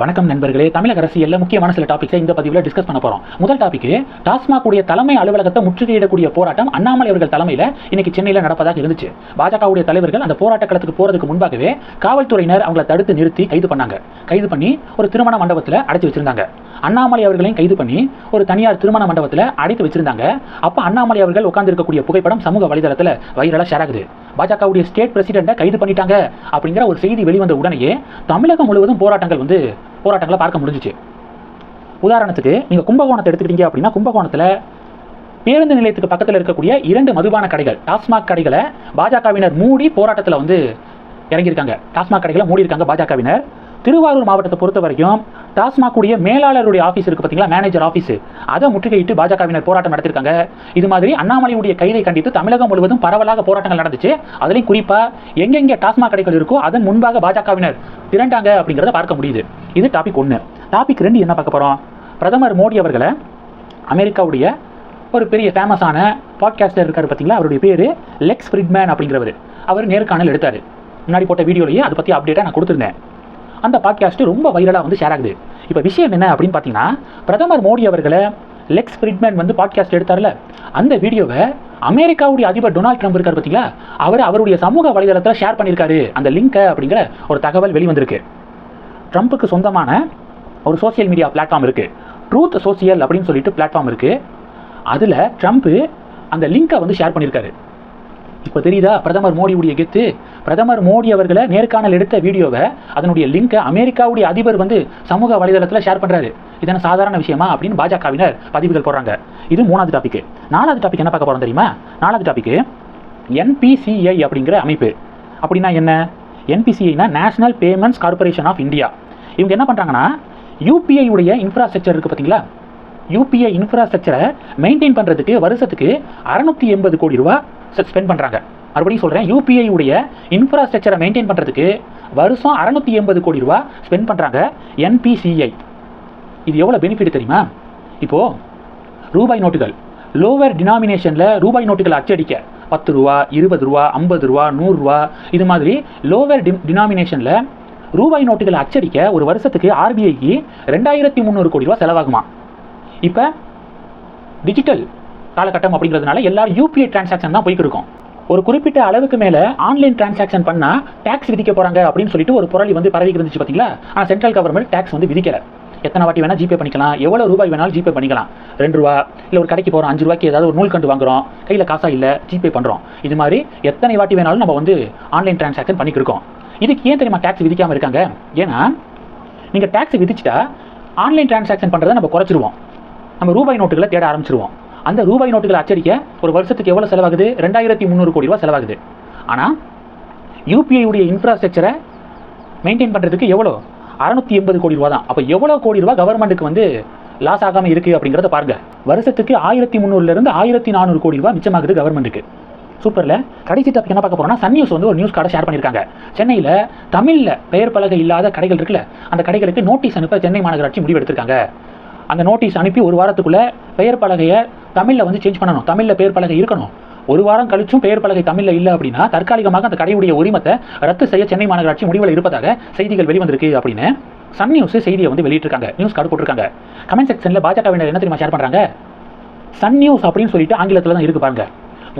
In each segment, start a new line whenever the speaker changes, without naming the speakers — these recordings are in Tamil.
வணக்கம் நண்பர்களே. தமிழக அரசியல்ல முக்கியமான சில டாபிக்ஸை இந்த பதிவில் டிஸ்கஸ் பண்ண போறோம். முதல் டாபிக் டாஸ்மாக் உடைய தலைமை அலுவலகத்தை முற்றுகையிடக்கூடிய போராட்டம் அண்ணாமலை அவர்கள் தலைமையில் இன்னைக்கு சென்னையில் நடப்பதாக இருந்துச்சு. பாஜகவுடைய தலைவர்கள் அந்த போராட்ட களத்துக்கு போறதுக்கு முன்பாகவே காவல்துறையினர் அவங்களை தடுத்து நிறுத்தி கைது பண்ணாங்க. கைது பண்ணி ஒரு திருமண மண்டபத்தில் அடைச்சி வச்சிருந்தாங்க. அண்ணாமலை அவர்களையும் கைது பண்ணி ஒரு தனியார் திருமண மண்டபத்தில் அடைத்து வச்சிருந்தாங்க. அப்போ அண்ணாமலை அவர்கள் உட்கார்ந்துருக்கக்கூடிய புகைப்படம் சமூக வலைதளத்தில் வைரலாக ஷேர் ஆகுது. பாஜகவுடைய ஸ்டேட் பிரசிடென்ட்டை கைது பண்ணிட்டாங்க அப்படிங்கிற ஒரு செய்தி வெளிவந்த உடனேயே தமிழகம் முழுவதும் போராட்டங்கள் வந்து போராட்டங்களை பார்க்க முடிஞ்சிச்சு. உதாரணத்துக்கு நீங்க கும்பகோணத்தை எடுத்துக்கிட்டீங்க அப்படின்னா கும்பகோணத்துல பேருந்து நிலையத்துக்கு பக்கத்தில் இருக்கக்கூடிய இரண்டு மதுபான கடைகள் டாஸ்மாக் கடைகளை பாஜகவினர் மூடி போராட்டத்தில் வந்து இறங்கியிருக்காங்க. டாஸ்மாக் கடைகளை மூடி இருக்காங்க பாஜகவினர். திருவாரூர் மாவட்டத்தை பொறுத்த வரைக்கும் டாஸ்மாக் உடைய மேலாளருடைய ஆஃபீஸ் இருக்கு பார்த்தீங்களா மேனேஜர் ஆஃபீஸ் அதை முற்றுகையிட்டு பாஜகவினர் போராட்டம் நடத்திருக்காங்க இது மாதிரி அண்ணாமலையுடைய கைதை கண்டித்து தமிழகம் முழுவதும் பரவலாக போராட்டங்கள் நடந்துச்சு. அதுலேயும் குறிப்பாக எங்கெங்கே டாஸ்மாக் கடைகள் இருக்கோ அதன் முன்பாக பாஜகவினர் திரண்டாங்க அப்படிங்கிறத பார்க்க முடியுது. இது டாபிக் ஒன்று டாபிக் ரெண்டு என்ன பார்க்க போகிறோம் பிரதமர் மோடி அவர்களை அமெரிக்காவுடைய ஒரு பெரிய ஃபேமஸான பாட்காஸ்டர் இருக்கார் பார்த்தீங்களா அவருடைய பேர் லெக்ஸ் ஃப்ரிட்மேன் அப்படிங்கிறவர். அவர் நேர்காணல் எடுத்தார். முன்னாடி போட்ட வீடியோலையே அதை பற்றி அப்டேட்டாக நான் கொடுத்துருந்தேன். அந்த பாட்காஸ்ட் ரொம்ப வைரலாக வந்து ஷேர் ஆகுது. இப்போ விஷயம் என்ன அப்படின்னு பார்த்தீங்கன்னா பிரதமர் மோடி அவர்களை லெக்ஸ் ஃப்ரிட்மேன் வந்து பாட்காஸ்ட் எடுத்தார்ல. அந்த வீடியோவை அமெரிக்காவுடைய அதிபர் டொனால்ட் ட்ரம்ப் இருக்கார் பார்த்தீங்களா அவர் அவருடைய சமூக வலைதளத்தில் ஷேர் பண்ணியிருக்காரு. அந்த லிங்கை அப்படிங்கிற ஒரு தகவல் வெளிவந்திருக்கு. ட்ரம்ப்புக்கு சொந்தமான ஒரு சோஷியல் மீடியா பிளாட்ஃபார்ம் இருக்குது ட்ரூத் சோசியல் அப்படின்னு சொல்லிட்டு பிளாட்ஃபார்ம் இருக்குது அதில் ட்ரம்ப்பு அந்த லிங்கை வந்து ஷேர் பண்ணியிருக்காரு. இப்போ தெரியுதா? பிரதமர் மோடியுடைய கெத்து? பிரதமர் மோடி அவர்களை நேர்காணல் எடுத்த வீடியோவை அதனுடைய லிங்கை அமெரிக்காவுடைய அதிபர் வந்து சமூக வலைதளத்தில் ஷேர் பண்ணுறாரு இதன சாதாரண விஷயமா? அப்படின்னு பாஜகவினர் பதிவுகள் போடுறாங்க. இது மூணாவது டாபிக் நாலாவது டாபிக் என்ன பார்க்க போகிறோம் தெரியுமா? நாலாவது டாபிக் என்பிசிஐ அப்படிங்கிற அமைப்பு. அப்படின்னா என்ன? என்பிசிஐனா national payments corporation of India இவங்க என்ன பண்ணுறாங்கன்னா யூபிஐ உடைய இன்ஃப்ராஸ்ட்ரக்சர் இருக்குது பார்த்தீங்களா யூபிஐ இன்ஃப்ராஸ்ட்ரக்சரை மெயின்டைன் பண்ணுறதுக்கு வருஷத்துக்கு அறநூற்றி எண்பது கோடி ரூபா ஸ்பெண்ட் பண்ணுறாங்க மறுபடியும் சொல்கிறேன் யூபிஐ உடைய இன்ஃப்ராஸ்ட்ரக்சரை மெயின்டைன் பண்ணுறதுக்கு வருஷம் அறநூற்றி எண்பது கோடி ரூபா ஸ்பெண்ட் பண்ணுறாங்க என்பிசிஐ இது எவ்வளோ பெனிஃபிட் தெரியுமா? இப்போது ரூபாய் நோட்டுகள் லோவர் டினாமினேஷனில் ரூபாய் நோட்டுகள் அச்சடிக்க பத்து ரூபா இருபது ரூபா ஐம்பது ரூபா நூறுரூவா இது மாதிரி லோவர் டி டினாமினேஷனில் ரூபாய் நோட்டுகளை அச்சடிக்க ஒரு வருஷத்துக்கு ஆர்பிஐக்கு ரெண்டாயிரத்தி முந்நூறு கோடி ரூபா செலவாகுமா? இப்போ டிஜிட்டல் காலகட்டம் அப்படிங்கிறதுனால எல்லாரும் யூபிஐ டிரான்சாக்ஷன் தான் போய்க்கு இருக்கும். ஒரு குறிப்பிட்ட அளவுக்கு மேலே ஆன்லைன் டிரான்சாக்ஷன் பண்ணால் டேக்ஸ் விதிக்க போகிறாங்க அப்படின்னு சொல்லிட்டு ஒரு புரளி வந்து பரவி இருந்துச்சு பார்த்தீங்களா ஆனால் சென்ட்ரல் கவர்மெண்ட் டேக்ஸ் வந்து விதிக்கல. எத்தனை வாட்டி வேணால் ஜிபே பண்ணிக்கலாம். எவ்வளோ ரூபாய் வேணாலும் ஜிபே பண்ணிக்கலாம். ரெண்டு ரூபா இல்லை ஒரு கடைக்கு போகிறோம் அஞ்சு ரூபாய்க்கு ஏதாவது ஒரு நூல் கண்டு வாங்குறோம் கையில் காசாக இல்லை ஜிபே பண்ணுறோம் இது மாதிரி எத்தனை வாட்டி வேணாலும் நம்ம வந்து ஆன்லைன் டிரான்சாக்ஷன் பண்ணிக்கிருக்கோம் இதுக்கு ஏன் தெரியுமா டேக்ஸ் விதிக்காமல் இருக்காங்க? ஏன்னா நீங்கள் டேக்ஸ் விதிச்சிட்டா ஆன்லைன் டிரான்சாக்ஷன் பண்ணுறதை நம்ம குறைச்சிருவோம். நம்ம ரூபாய் நோட்டுகளை தேட ஆரம்பிச்சிருவோம். அந்த ரூபாய் நோட்டுகளை அச்சடிக்க ஒரு வருஷத்துக்கு எவ்வளோ செலவாகுது? ரெண்டாயிரத்தி முந்நூறு கோடி ரூபா செலவாகுது. ஆனால் யூபிஐ உடைய இன்ஃப்ராஸ்ட்ரக்சரை மெயின்டைன் பண்ணுறதுக்கு எவ்வளோ அறநூற்றி எண்பது கோடி ரூபா தான் அப்போ எவ்வளோ கோடி ரூபா கவர்மெண்ட்டுக்கு வந்து லாஸ் ஆகாமல் இருக்குது அப்படிங்கிறத பாருங்க. வருஷத்துக்கு ஆயிரத்தி முந்நூறுலேருந்து ஆயிரத்தி நானூறு கோடி ரூபா மிச்சமாகுது கவர்மெண்ட்டுக்கு சூப்பரில் கடைசி டாபிக் என்ன பார்க்க போறோம்னா சன் நியூஸ் வந்து ஒரு நியூஸ் கார்டை ஷேர் பண்ணியிருக்காங்க சென்னையில் தமிழில் பெயர் பலகை இல்லாத கடைகள் இருக்குல்ல அந்த கடைகளுக்கு நோட்டீஸ் அனுப்ப சென்னை மாநகராட்சி முடிவெடுத்திருக்காங்க. அந்த நோட்டீஸ் அனுப்பி ஒரு வாரத்துக்குள்ளே பெயர் பலகையை தமிழில் வந்து சேஞ்ச் பண்ணணும். தமிழில் பெயர் பலகை இருக்கணும். ஒரு வாரம் கழிச்சும் பெயர் பலகை தமிழில் இல்லை அப்படின்னா தற்காலிகமாக அந்த கடையுடைய உரிமத்தை ரத்து செய்ய சென்னை மாநகராட்சி முடிவில் இருப்பதாக செய்திகள் வெளிவந்திருக்கு அப்படின்னு சன் நியூஸ் செய்தியை வந்து வெளியிட்டிருக்காங்க. நியூஸ் கார்டு போட்டிருக்காங்க. கமெண்ட் செக்ஷனில் பாஜகவினர் என்ன தெரியுமா ஷேர் பண்ணுறாங்க சன் நியூஸ் அப்படின்னு சொல்லிட்டு ஆங்கிலத்தில் தான் இருக்கு பாருங்க.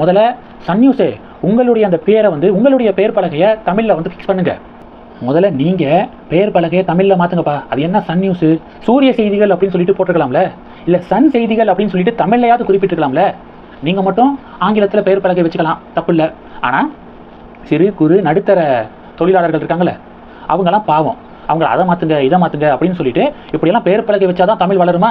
முதல்ல சன் நியூஸே உங்களுடைய அந்த பேரை வந்து உங்களுடைய பெயர் பலகையை தமிழில் வந்து ஃபிக்ஸ் பண்ணுங்கள் முதல்ல நீங்கள் பெயர் பலகையை தமிழில் மாற்றுங்கப்பா அது என்ன சன் நியூஸு? சூரிய செய்திகள் அப்படின்னு சொல்லிட்டு போட்டிருக்கலாம்ல? இல்லை சன் செய்திகள் அப்படின்னு சொல்லிட்டு தமிழ்லையாவது குறிப்பிட்டிருக்கலாம்ல? நீங்கள் மட்டும் ஆங்கிலத்தில் பெயர் பலகை வச்சுக்கலாம். தப்பு இல்லை. ஆனால் சிறு குறு நடுத்தர தொழிலாளர்கள் இருக்காங்கல்ல அவங்கெல்லாம் பாவம். அவங்க அதை மாற்றுங்க இதை மாற்றுங்க அப்படின்னு சொல்லிட்டு இப்படியெல்லாம் பெயர் பலகை வச்சாதான் தமிழ் வளருமா?